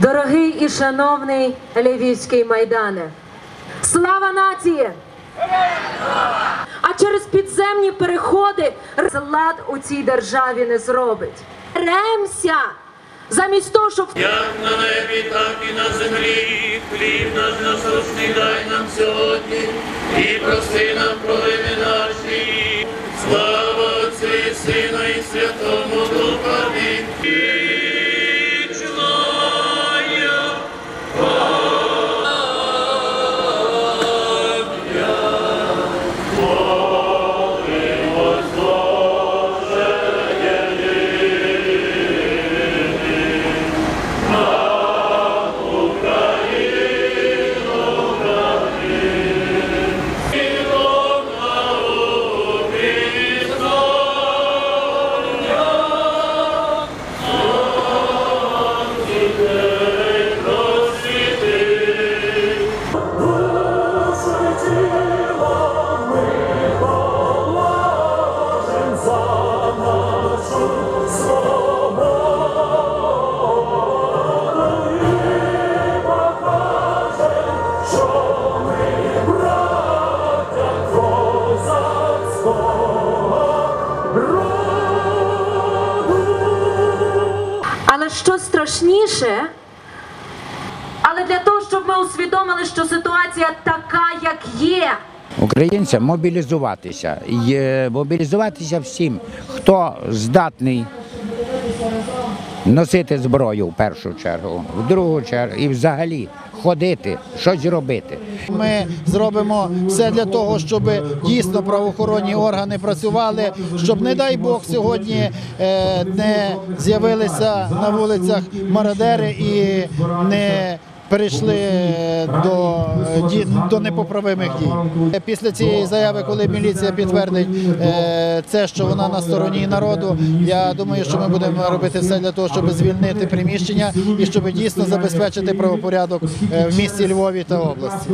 Дорогий і шановний Львівський майдане, слава нації! А через підземні переходи лад у цій державі не зробить. Ремся! Замість того, щоб Як на небі, так і на землі, хліб наш насущний дай нам сьогодні, і прости нам провини наші. Слава Отцю і Сину Але що страшніше, але для того, щоб ми усвідомили, що ситуація така, як є. Українцям мобілізуватися. Мобілізуватися всім, хто здатний носити зброю в першу чергу, в другу чергу і взагалі ходити, щось робити. Ми зробимо все для того, щоб дійсно правоохоронні органи працювали, щоб, не дай Бог, сьогодні е, не з'явилися на вулицях мародери і не перейшли до, ді- до непоправимих дій. Після цієї заяви, коли міліція підтвердить е, це, що вона на стороні народу, я думаю, що ми будемо робити все для того, щоб звільнити приміщення і щоб дійсно забезпечити правопорядок е, в місті Львові та області.